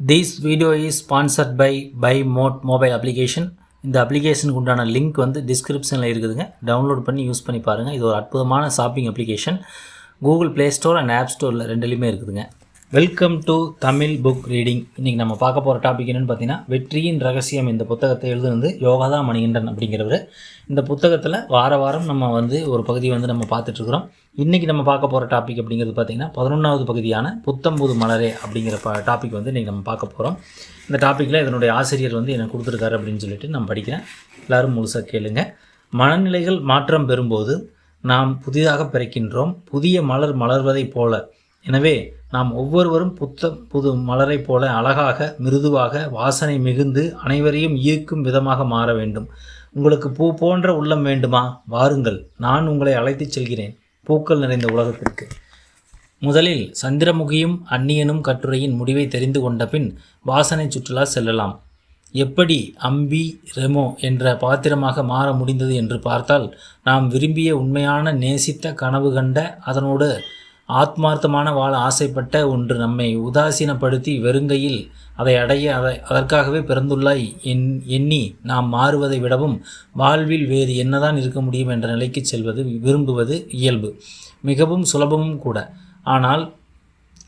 This video is sponsored by by Mod mobile application இந்த அப்ளிகேஷனுக்கு உண்டான லிங்க் வந்து டிஸ்கிரிப்ஷனில் இருக்குதுங்க. டவுன்லோட் பண்ணி யூஸ் பண்ணி பாருங்கள் இது ஒரு அற்புதமான shopping application Google play store and app ஸ்டோரில் ரெண்டுலேயுமே இருக்குதுங்க. Welcome to Tamil book reading இன்றைக்கி நம்ம பார்க்க போகிற டாபிக் என்னென்னு பார்த்தீங்கன்னா வெற்றியின் ரகசியம் இந்த புத்தகத்தை எழுதுனது யோகாதா மணிகண்டன் அப்படிங்கிறவர். இந்த புத்தகத்தில் வார வாரம் நம்ம வந்து ஒரு பகுதி வந்து நம்ம பார்த்துட்ருக்குறோம் இன்றைக்கி நம்ம பார்க்க போகிற டாபிக் அப்படிங்கிறது பார்த்திங்கன்னா பதினொன்றாவது பகுதியான புத்தம்புது மலரே அப்படிங்கிற ப டாபிக் வந்து இன்றைக்கி நம்ம பார்க்க போகிறோம் இந்த டாப்பிக்கில் இதனுடைய ஆசிரியர் வந்து எனக்கு கொடுத்துருக்காரு அப்படின்னு சொல்லிட்டு நான் படிக்கிறேன். எல்லோரும் முழுசாக கேளுங்க. மனநிலைகள் மாற்றம் பெறும்போது நாம் புதிதாக பிறக்கின்றோம். புதிய மலர் மலர்வதைப் போல. எனவே நாம் ஒவ்வொருவரும் புத்த புது மலரைப் போல அழகாக மிருதுவாக வாசனை மிகுந்து அனைவரையும் ஈர்க்கும் விதமாக மாற வேண்டும். உங்களுக்கு பூ போன்ற உள்ளம் வேண்டுமா? வாருங்கள் நான் உங்களை அழைத்துச் செல்கிறேன். பூக்கள் நிறைந்த உலகத்திற்கு. முதலில் சந்திரமுகியும் அந்நியனும் கட்டுரையின் முடிவை தெரிந்து கொண்ட பின் வாசனை சுற்றுலா செல்லலாம். எப்படி அம்பி ரெமோ என்ற பாத்திரமாக மாற முடிந்தது என்று பார்த்தால் நாம் விரும்பிய உண்மையான நேசித்த கனவு கண்ட அதனோடு ஆத்மார்த்தமான வாழ ஆசைப்பட்ட ஒன்று நம்மை உதாசீனப்படுத்தி வெறுங்கையில் அதை அடைய அதை அதற்காகவே பிறந்துள்ளாய் என் எண்ணி நாம் மாறுவதை விடவும் வாழ்வில் வேறு என்னதான் இருக்க முடியும் என்ற நிலைக்கு செல்வது விரும்புவது இயல்பு. மிகவும் சுலபமும் கூட. ஆனால்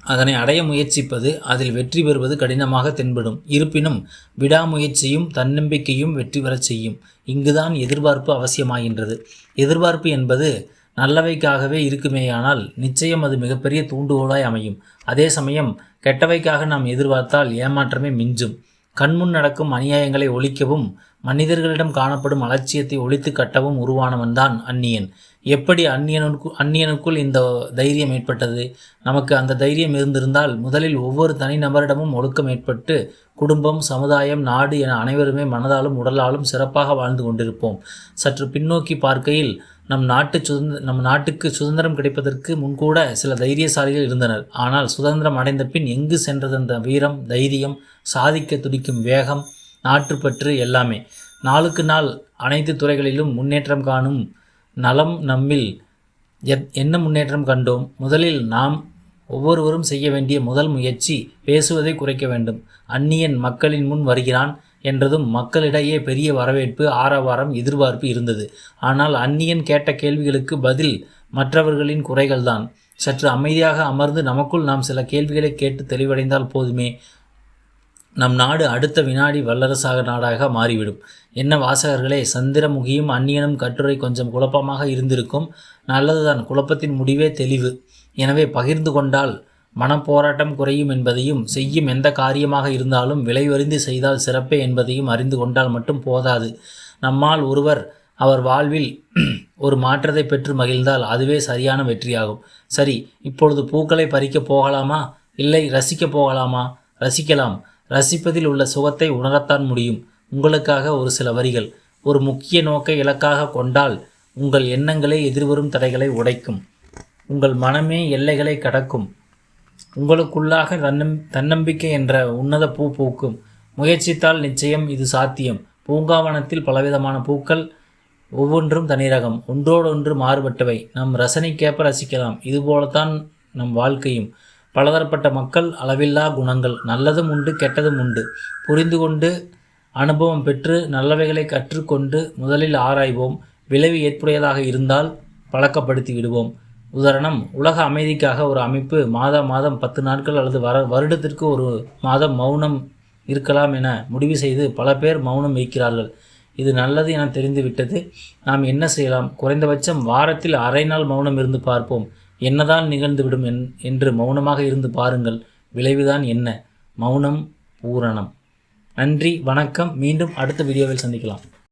அதனை அடைய முயற்சிப்பது அதில் வெற்றி பெறுவது கடினமாக தென்படும். இருப்பினும் விடாமுயற்சியும் தன்னம்பிக்கையும் வெற்றி பெறச் செய்யும். இங்குதான் எதிர்பார்ப்பு அவசியமாகின்றது. எதிர்பார்ப்பு என்பது நல்லவைக்காகவே இருக்குமேயானால் நிச்சயம் அது மிகப்பெரிய தூண்டுகோலாய் அமையும். அதே சமயம் கெட்டவைக்காக நாம் எதிர்பார்த்தால் ஏமாற்றமே மிஞ்சும். கண்முன் நடக்கும் அநியாயங்களை ஒழிக்கவும் மனிதர்களிடம் காணப்படும் அலட்சியத்தை ஒழித்து கட்டவும் உருவானவன்தான் அந்நியன். எப்படி அந்நியனுக்கு அந்நியனுக்குள் இந்த தைரியம் ஏற்பட்டது? நமக்கு அந்த தைரியம் இருந்திருந்தால் முதலில் ஒவ்வொரு தனிநபரிடமும் ஒழுக்கம் ஏற்பட்டு குடும்பம் சமுதாயம் நாடு என அனைவருமே மனதாலும் உடலாலும் சிறப்பாக வாழ்ந்து கொண்டிருப்போம். சற்று பின்னோக்கி பார்க்கையில் நம் நாட்டு சுதந்திர நம் நாட்டுக்கு சுதந்திரம் கிடைப்பதற்கு முன்கூட சில தைரியசாலிகள் இருந்தனர். ஆனால் சுதந்திரம் அடைந்த பின் எங்கு சென்றது அந்த வீரம் தைரியம் சாதிக்க துடிக்கும் வேகம் நாட்டுப்பற்று எல்லாமே. நாளுக்கு நாள் அனைத்து துறைகளிலும் முன்னேற்றம் காணும் நலம் நம்மில் எத் என்ன முன்னேற்றம் கண்டோம்? முதலில் நாம் ஒவ்வொருவரும் செய்ய வேண்டிய முதல் முயற்சி பேசுவதை குறைக்க வேண்டும். அந்நியன் மக்களின் முன் வருகிறான். என்றதும் மக்களிடையே பெரிய வரவேற்பு ஆரவாரம் எதிர்பார்ப்பு இருந்தது. ஆனால் அந்நியன் கேட்ட கேள்விகளுக்கு பதில் மற்றவர்களின் குறைகள்தான். சற்று அமைதியாக அமர்ந்து நமக்குள் நாம் சில கேள்விகளை கேட்டு தெளிவடைந்தால் போதுமே. நம் நாடு அடுத்த வினாடி வல்லரசாக நாடாக மாறிவிடும். என்ன வாசகர்களே சந்திரமுகியும் அந்நியனும் கட்டுரை கொஞ்சம் குழப்பமாக இருந்திருக்கும். நல்லதுதான் குழப்பத்தின் முடிவே தெளிவு. எனவே பகிர்ந்து கொண்டால் மனப்போராட்டம் குறையும் என்பதையும் செய்யும் எந்த காரியமாக இருந்தாலும் விளைவறிந்து செய்தால் சிறப்பே என்பதையும் அறிந்து கொண்டால் மட்டும் போதாது. நம்மால் ஒருவர் அவர் வாழ்வில் ஒரு மாற்றத்தை பெற்று மகிழ்ந்தால் அதுவே சரியான வெற்றியாகும். சரி இப்பொழுது பூக்களை பறிக்கப் போகலாமா? இல்லை ரசிக்கப் போகலாமா? ரசிக்கலாம். ரசிப்பதில் உள்ள சுகத்தை உணரத்தான் முடியும். உங்களுக்காக ஒரு சில வரிகள். ஒரு முக்கிய நோக்கை இலக்காக கொண்டால் உங்கள் எண்ணங்களே எதிர்வரும் தடைகளை உடைக்கும். உங்கள் மனமே எல்லைகளை கடக்கும். உங்களுக்குள்ளாக தன்னம் தன்னம்பிக்கை என்ற உன்னத பூ பூக்கும். முயற்சித்தால் நிச்சயம் இது சாத்தியம். பூங்காவனத்தில் பலவிதமான பூக்கள் ஒவ்வொன்றும் தனிரகம். ஒன்றோடொன்று மாறுபட்டவை. நம் ரசனைக்கேற்ப ரசிக்கலாம். இதுபோலத்தான் நம் வாழ்க்கையும். பலதரப்பட்ட மக்கள் அளவில்லா குணங்கள். நல்லதும் உண்டு கெட்டதும் உண்டு. புரிந்து கொண்டு அனுபவம் பெற்று நல்லவைகளை கற்றுக்கொண்டு முதலில் ஆராய்வோம். விளைவு ஏற்புடையதாக இருந்தால் பழக்கப்படுத்தி விடுவோம். உதாரணம் உலக அமைதிக்காக ஒரு அமைப்பு மாத மாதம் பத்து நாட்கள் அல்லது வர வருடத்திற்கு ஒரு மாதம் மௌனம் இருக்கலாம் என முடிவு செய்து பல பேர் மௌனம் வைக்கிறார்கள். இது நல்லது என தெரிந்துவிட்டது. நாம் என்ன செய்யலாம்? குறைந்தபட்சம் வாரத்தில் அரை நாள் மௌனம் இருந்து பார்ப்போம். என்னதான் நிகழ்ந்துவிடும் என் என்று மௌனமாக இருந்து பாருங்கள். விளைவுதான் என்ன? மௌனம் பூரணம். நன்றி வணக்கம். மீண்டும் அடுத்த வீடியோவில் சந்திக்கலாம்.